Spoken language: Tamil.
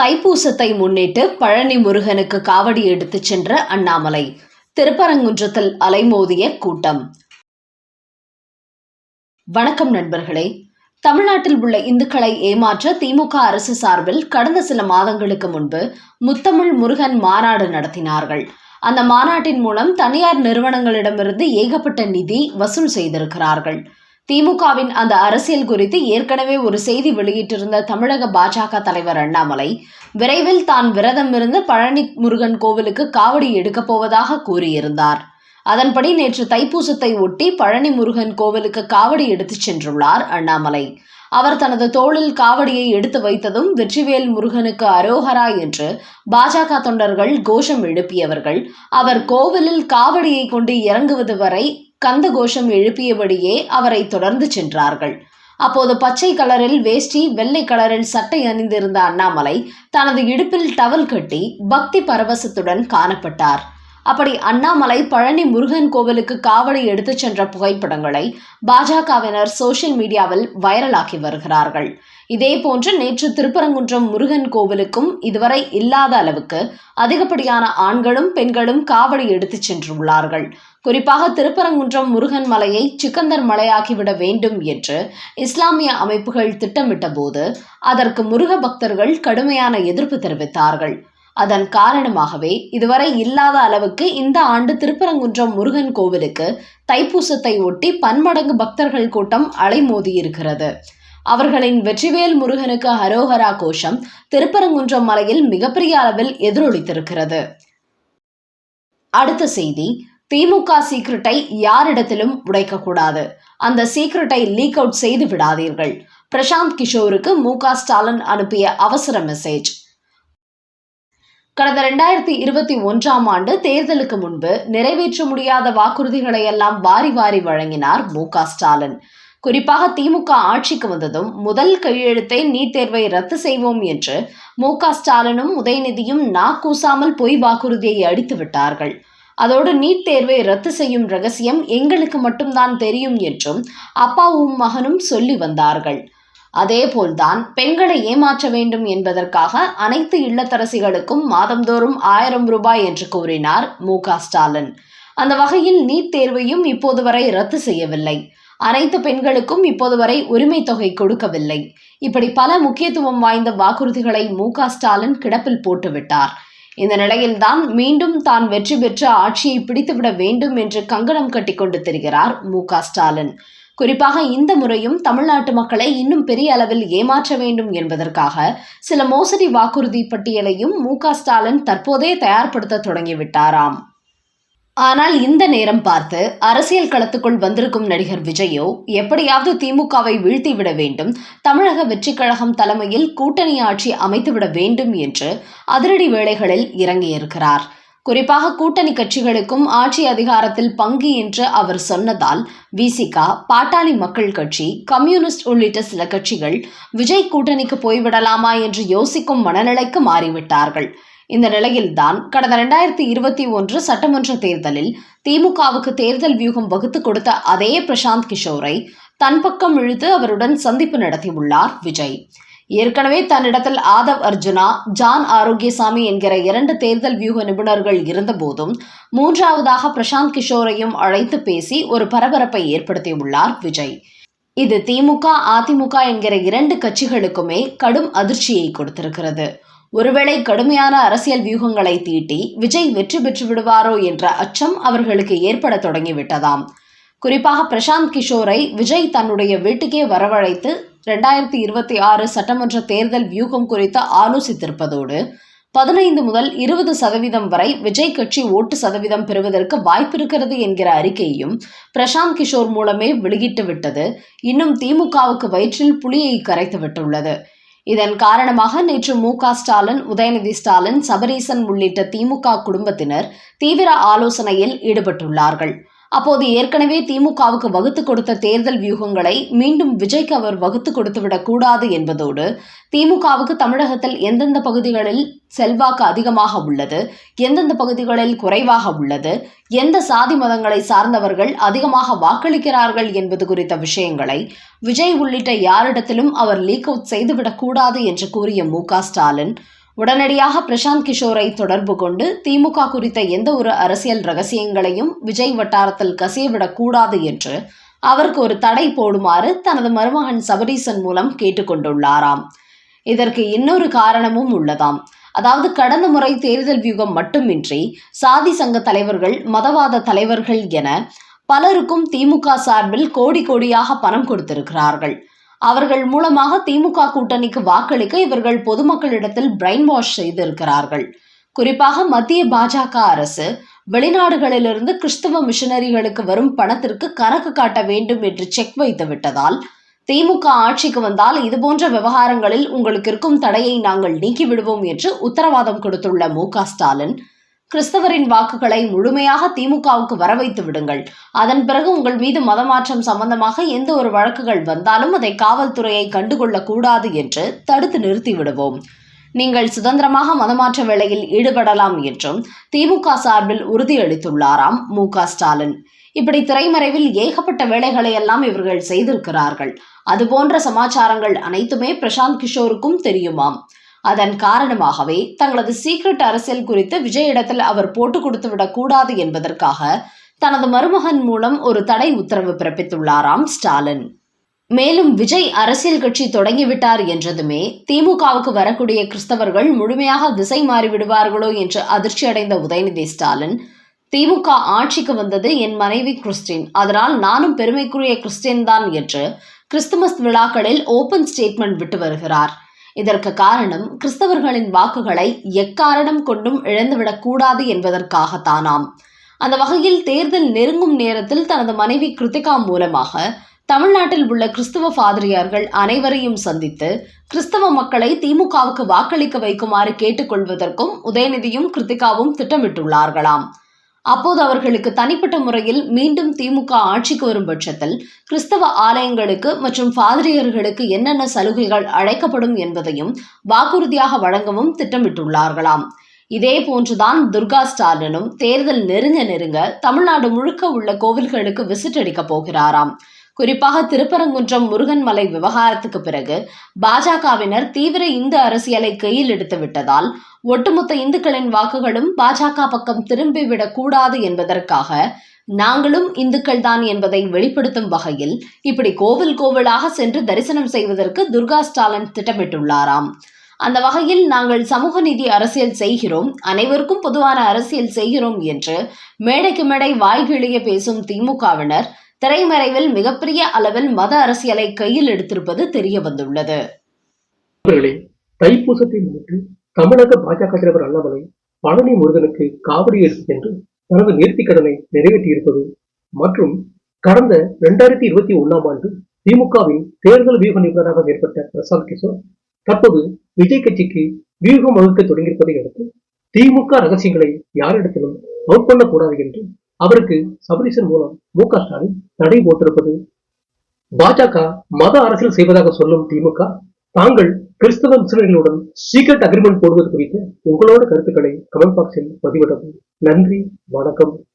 தைப்பூசத்தை முன்னிட்டு பழனி முருகனுக்கு காவடி எடுத்துச் சென்ற அண்ணாமலை. திருப்பரங்குன்றத்தில் அலைமோதிய கூட்டம். வணக்கம் நண்பர்களே. தமிழ்நாட்டில் உள்ள இந்துக்களை ஏமாற்ற திமுக அரசு சார்பில் கடந்த சில மாதங்களுக்கு முன்பு முத்தமிழ் முருகன் மாநாடு நடத்தினார்கள். அந்த மாநாட்டின் மூலம் தனியார் நிறுவனங்களிடமிருந்து ஏகப்பட்ட நிதி வசூல் செய்திருக்கிறார்கள். திமுகவின் அந்த அரசியல் குறித்து ஏற்கனவே ஒரு செய்தி வெளியிட்டிருந்த தமிழக பாஜக தலைவர் அண்ணாமலை விரைவில் தான் விரதம் இருந்து பழனி முருகன் கோவிலுக்கு காவடி எடுக்கப் போவதாக கூறியிருந்தார். அதன்படி நேற்று தைப்பூசத்தை ஒட்டி பழனி முருகன் கோவிலுக்கு காவடி எடுத்துச் சென்றுள்ளார் அண்ணாமலை. அவர் தனது தோளில் காவடியை எடுத்து வைத்ததும் வெற்றிவேல் முருகனுக்கு அரோகரா என்று பாஜக தொண்டர்கள் கோஷம் எழுப்பியவர்கள் அவர் கோவிலில் காவடியை கொண்டு இறங்குவது வரை கந்த கோஷம் எழுப்பியபடியே அவரை தொடர்ந்து சென்றார்கள். அப்போது பச்சை கலரில் வேஷ்டி வெள்ளை கலரில் சட்டை அணிந்திருந்த அண்ணாமலை தனது இடுப்பில் டவல் கட்டி பக்தி பரவசத்துடன் காணப்பட்டார். அப்படி அண்ணாமலை பழனி முருகன் கோவிலுக்கு காவலை எடுத்துச் சென்ற புகைப்படங்களை பாஜகவினர் சோஷியல் மீடியாவில் வைரலாக்கி வருகிறார்கள். இதேபோன்று நேற்று திருப்பரங்குன்றம் முருகன் கோவிலுக்கும் இதுவரை இல்லாத அளவுக்கு அதிகப்படியான ஆண்களும் பெண்களும் காவடி எடுத்துச் சென்றுள்ளார்கள். குறிப்பாக திருப்பரங்குன்றம் முருகன் மலையை சிக்கந்தர் மலையாகிவிட வேண்டும் என்று இஸ்லாமிய அமைப்புகள் திட்டமிட்ட போது அதற்கு முருக பக்தர்கள் கடுமையான எதிர்ப்பு தெரிவித்தார்கள். அதன் காரணமாகவே இதுவரை இல்லாத அளவுக்கு இந்த ஆண்டு திருப்பரங்குன்றம் முருகன் கோவிலுக்கு தைப்பூசத்தை ஒட்டி பன்மடங்கு பக்தர்கள் கூட்டம் அலைமோதியிருக்கிறது. அவர்களின் வெற்றிவேல் முருகனுக்கு ஹரோஹரா கோஷம் திருப்பரங்குன்றம் மலையில் மிகப்பெரிய அளவில் எதிரொலித்திருக்கிறது. அடுத்த செய்தி திமுக சீக்ரெட்டை யாரிடத்திலும் உடைக்கக்கூடாது. அந்த சீக்ரெட்டை லீக் அவுட் செய்து விடாதீர்கள். பிரசாந்த் கிஷோருக்கு மு ஸ்டாலின் அனுப்பிய அவசர மெசேஜ் கடந்த ரெண்டாயிரத்தி இருபத்தி ஒன்றாம் ஆண்டு தேர்தலுக்கு முன்பு நிறைவேற்ற முடியாத வாக்குறுதிகளை எல்லாம் வாரி வாரி வழங்கினார் மு ஸ்டாலின். குறிப்பாக திமுக ஆட்சிக்கு வந்ததும் முதல் கையெழுத்தை நீட் தேர்வை ரத்து செய்வோம் என்று மு ஸ்டாலினும் உதயநிதியும் நாக்கூசாமல் பொய் வாக்குறுதியை அடித்து விட்டார்கள். அதோடு நீட் தேர்வை ரத்து செய்யும் ரகசியம் எங்களுக்கு மட்டும்தான் தெரியும் என்றும் அப்பாவும் மகனும் சொல்லி வந்தார்கள். அதேபோல்தான் பெண்களை ஏமாற்ற வேண்டும் என்பதற்காக அனைத்து இல்லத்தரசிகளுக்கும் மாதந்தோறும் ஆயிரம் ரூபாய் என்று கூறினார் மு ஸ்டாலின். அந்த வகையில் நீட் தேர்வையும் இப்போது வரை ரத்து செய்யவில்லை. அனைத்து பெண்களுக்கும் இப்போது வரை உரிமை தொகை கொடுக்கவில்லை. இப்படி பல முக்கியத்துவம் வாய்ந்த வாக்குறுதிகளை மு ஸ்டாலின் கிடப்பில் போட்டுவிட்டார். இந்த நிலையில்தான் மீண்டும் தான் வெற்றி பெற்ற ஆட்சியை பிடித்துவிட வேண்டும் என்று கங்கணம் கட்டிக்கொண்டு திரிகிறார் மு ஸ்டாலின். குறிப்பாக இந்த முறையும் தமிழ்நாட்டு மக்களை இன்னும் பெரிய அளவில் ஏமாற்ற வேண்டும் என்பதற்காக சில மோசடி வாக்குறுதி பட்டியலையும் மு ஸ்டாலின் தற்போதே தயார்படுத்த தொடங்கிவிட்டாராம். ஆனால் இந்த நேரம் பார்த்து அரசியல் களத்துக்குள் வந்திருக்கும் நடிகர் விஜயோ எப்படியாவது திமுகவை வீழ்த்திவிட வேண்டும் தமிழக வெற்றிக் கழகம் தலைமையில் கூட்டணி ஆட்சி அமைத்துவிட வேண்டும் என்று அதிரடி வேளைகளில் இறங்கியிருக்கிறார். குறிப்பாக கூட்டணி கட்சிகளுக்கும் ஆட்சி அதிகாரத்தில் பங்கு என்று அவர் சொன்னதால் விசிகா பாட்டாளி மக்கள் கட்சி கம்யூனிஸ்ட் உள்ளிட்ட சில கட்சிகள் விஜய் கூட்டணிக்கு போய்விடலாமா என்று யோசிக்கும் மனநிலைக்கு மாறிவிட்டார்கள். இந்த நிலையில்தான் கடந்த இரண்டாயிரத்தி இருபத்தி ஒன்று சட்டமன்ற தேர்தலில் திமுகவுக்கு தேர்தல் வியூகம் வகுத்து கொடுத்த அதே பிரசாந்த் கிஷோரை தன் பக்கம் இழுத்து அவருடன் சந்திப்பு நடத்தியுள்ளார் விஜய். ஏற்கனவே தன்னிடத்தில் ஆதவ் அர்ஜுனா ஜான் ஆரோக்கியசாமி என்கிற இரண்டு தேர்தல் வியூக நிபுணர்கள் இருந்தபோதும் மூன்றாவதாக பிரசாந்த் கிஷோரையும் அழைத்து பேசி ஒரு பரபரப்பை ஏற்படுத்தியுள்ளார் விஜய். இது திமுக அதிமுக என்கிற இரண்டு கட்சிகளுக்குமே கடும் அதிர்ச்சியை கொடுத்திருக்கிறது. ஒருவேளை கடுமையான அரசியல் வியூகங்களை தீட்டி விஜய் வெற்றி பெற்று விடுவாரோ என்ற அச்சம் அவர்களுக்கு ஏற்பட தொடங்கிவிட்டதாம். குறிப்பாக பிரசாந்த் கிஷோரை விஜய் தன்னுடைய வீட்டுக்கே வரவழைத்து ரெண்டாயிரத்தி இருபத்தி ஆறு சட்டமன்ற தேர்தல் வியூகம் குறித்து ஆலோசித்திருப்பதோடு பதினைந்து முதல் இருபது சதவீதம் வரை விஜய் கட்சி ஓட்டு சதவீதம் பெறுவதற்கு வாய்ப்பிருக்கிறது என்கிற அறிக்கையையும் பிரசாந்த் கிஷோர் மூலமே வெளியிட்டு விட்டது. இன்னும் திமுகவுக்கு வயிற்றில் புலியை கரைத்து விட்டுள்ளது. இதன் காரணமாக நேற்று மு ஸ்டாலின் உதயநிதி ஸ்டாலின் சபரீசன் உள்ளிட்ட திமுக குடும்பத்தினர் தீவிர ஆலோசனையில் ஈடுபட்டுள்ளார்கள். அப்போது ஏற்கனவே திமுகவுக்கு வகுத்து கொடுத்த தேர்தல் வியூகங்களை மீண்டும் விஜய்க்கு அவர் வகுத்து கொடுத்துவிடக் கூடாது என்பதோடு திமுகவுக்கு தமிழகத்தில் எந்தெந்த பகுதிகளில் செல்வாக்கு அதிகமாக உள்ளது எந்தெந்த பகுதிகளில் குறைவாக உள்ளது எந்த சாதி மதங்களை சார்ந்தவர்கள் அதிகமாக வாக்களிக்கிறார்கள் என்பது குறித்த விஷயங்களை விஜய் உள்ளிட்ட யாரிடத்திலும் அவர் லீக் அவுட் செய்துவிடக் கூடாது என்று கூறிய மு ஸ்டாலின் உடனடியாக பிரசாந்த் கிஷோரை தொடர்பு கொண்டு திமுக குறித்த எந்த ஒரு அரசியல் ரகசியங்களையும் விஜய் வட்டாரத்தில் கசியவிடக் கூடாது என்று அவருக்கு ஒரு தடை போடுமாறு தனது மருமகன் சபரீசன் மூலம் கேட்டுக்கொண்டுள்ளாராம். இதற்கு இன்னொரு காரணமும் உள்ளதாம். அதாவது கடந்த முறை தேர்தல் வியூகம் மட்டுமின்றி சாதி சங்க தலைவர்கள் மதவாத தலைவர்கள் என பலருக்கும் திமுக சார்பில் கோடி கோடியாக பணம் கொடுத்திருக்கிறார்கள். அவர்கள் மூலமாக திமுக கூட்டணிக்கு வாக்களிக்க இவர்கள் பொதுமக்களிடத்தில் பிரெயின் வாஷ் செய்திருக்கிறார்கள். குறிப்பாக மத்திய பாஜக அரசு வெளிநாடுகளிலிருந்து கிறிஸ்தவ மிஷனரிகளுக்கு வரும் பணத்திற்கு கணக்கு காட்ட வேண்டும் என்று செக் வைத்து விட்டதால் திமுக ஆட்சிக்கு வந்தால் இதுபோன்ற விவகாரங்களில் உங்களுக்கு இருக்கும் தடையை நாங்கள் நீக்கிவிடுவோம் என்று உத்தரவாதம் கொடுத்துள்ள மு க ஸ்டாலின் கிறிஸ்தவரின் வாக்குகளை முழுமையாக திமுகவுக்கு வரவைத்து விடுங்கள். அதன் பிறகு உங்கள் மீது மதமாற்றம் சம்பந்தமாக எந்த ஒரு வழக்குகள் வந்தாலும் அதை காவல்துறையை கண்டுகொள்ளக்கூடாது என்று தடுத்து நிறுத்திவிடுவோம் நீங்கள் சுதந்திரமாக மதமாற்ற வேளையில் ஈடுபடலாம் என்றும் திமுக சார்பில் உறுதியளித்துள்ளாராம் மு. க. ஸ்டாலின். இப்படி திரைமறைவில் ஏகப்பட்ட வேலைகளை எல்லாம் இவர்கள் செய்திருக்கிறார்கள். அதுபோன்ற சமாச்சாரங்கள் அனைத்துமே பிரசாந்த் கிஷோருக்கும் தெரியுமாம். அதன் காரணமாகவே தங்களது சீக்ரெட் அரசியல் குறித்து விஜயிடத்தில் அவர் போட்டு கொடுத்துவிடக் விடக்கூடாது என்பதற்காக தனது மருமகன் மூலம் ஒரு தடை உத்தரவு பிறப்பித்துள்ளாராம் ஸ்டாலின். மேலும் விஜய் அரசியல் கட்சி தொடங்கிவிட்டார் என்றதுமே திமுகவுக்கு வரக்கூடிய கிறிஸ்தவர்கள் முழுமையாக திசை மாறிவிடுவார்களோ என்று என்று அதிர்ச்சியடைந்த உதயநிதி ஸ்டாலின் திமுக ஆட்சிக்கு வந்தது என் மனைவி கிறிஸ்டின் அதனால் நானும் பெருமைக்குரிய கிறிஸ்டின் தான் என்று கிறிஸ்துமஸ் விழாக்களில் ஓபன் ஸ்டேட்மெண்ட் விட்டு வருகிறார். இதற்கு காரணம் கிறிஸ்தவர்களின் வாக்குகளை எக்காரணம் கொண்டும் இழந்துவிடக்கூடாது என்பதற்காகத்தானாம். அந்த வகையில் தேர்தல் நெருங்கும் நேரத்தில் தனது மனைவி கிருத்திகா மூலமாக தமிழ்நாட்டில் உள்ள கிறிஸ்தவ பாதிரியார்கள் அனைவரையும் சந்தித்து கிறிஸ்தவ மக்களை திமுகவுக்கு வாக்களிக்க வைக்குமாறு கேட்டுக்கொள்வதற்கும் உதயநிதியும் கிருத்திகாவும் திட்டமிட்டுள்ளார்களாம். அப்போது அவர்களுக்கு தனிப்பட்ட முறையில் மீண்டும் திமுக ஆட்சிக்கு வரும் பட்சத்தில் கிறிஸ்தவ ஆலயங்களுக்கு மற்றும் பாதிரியர்களுக்கு என்னென்ன சலுகைகள் அழைக்கப்படும் என்பதையும் வாக்குறுதியாக வழங்கவும் திட்டமிட்டுள்ளார்களாம். இதே போன்றுதான் துர்கா ஸ்டாலினும் தேர்தல் நெருங்க நெருங்க தமிழ்நாடு முழுக்க உள்ள கோவில்களுக்கு விசிட் அடிக்க போகிறாராம். குறிப்பாக திருப்பரங்குன்றம் முருகன்மலை விவகாரத்துக்கு பிறகு பாஜகவினர் தீவிர இந்து அரசியலை கையில் எடுத்து விட்டதால் ஒட்டுமொத்த இந்துக்களின் வாக்குகளும் பாஜக பக்கம் திரும்பிவிடக் கூடாது என்பதற்காக நாங்களும் இந்துக்கள் தான் என்பதை வெளிப்படுத்தும் வகையில் இப்படி கோவில் கோவிலாக சென்று தரிசனம் செய்வதற்கு துர்கா ஸ்டாலின் திட்டமிட்டுள்ளாராம். அந்த வகையில் நாங்கள் சமூக நீதி அரசியல் செய்கிறோம் அனைவருக்கும் பொதுவான அரசியல் செய்கிறோம் என்று மேடைக்கு மேடை வாய்கிழிய பேசும் திமுகவினர் திரைமறைவில் மிகப்பெரிய அளவில் மத அரசியலை கையில் எடுத்திருப்பது தெரிய வந்துள்ளது. தைப்பூசத்தை முன்னிட்டு தமிழக பாஜக தலைவர் அண்ணாமலை பழனி முருகனுக்கு காவடி எடுத்து சென்று தனது நேர்த்திக் கடனை நிறைவேற்றியிருப்பது மற்றும் கடந்த இரண்டாயிரத்தி இருபத்தி ஒண்ணாம் ஆண்டு திமுகவின் தேர்தல் வியூக நிபுணராக ஏற்பட்ட பிரசாந்த் கிஷோர் தற்போது விஜய் கட்சிக்கு வியூகம் வகுக்க தொடங்கியிருப்பதை அடுத்து திமுக ரகசியங்களை யாரிடத்திலும் அவுட் பண்ணக்கூடாது என்று அவருக்கு சபரிசன் மூலம் மு க ஸ்டாலின் தடை போட்டிருப்பது. பாஜக மத அரசியல் செய்வதாக சொல்லும் திமுக தாங்கள் கிறிஸ்தவ முஸ்லிம்களுடன் சீக்ரெட் அக்ரிமெண்ட் போடுவது குறித்து உங்களோட கருத்துக்களை கமெண்ட் பாக்ஸில் பதிவிடவும். நன்றி வணக்கம்.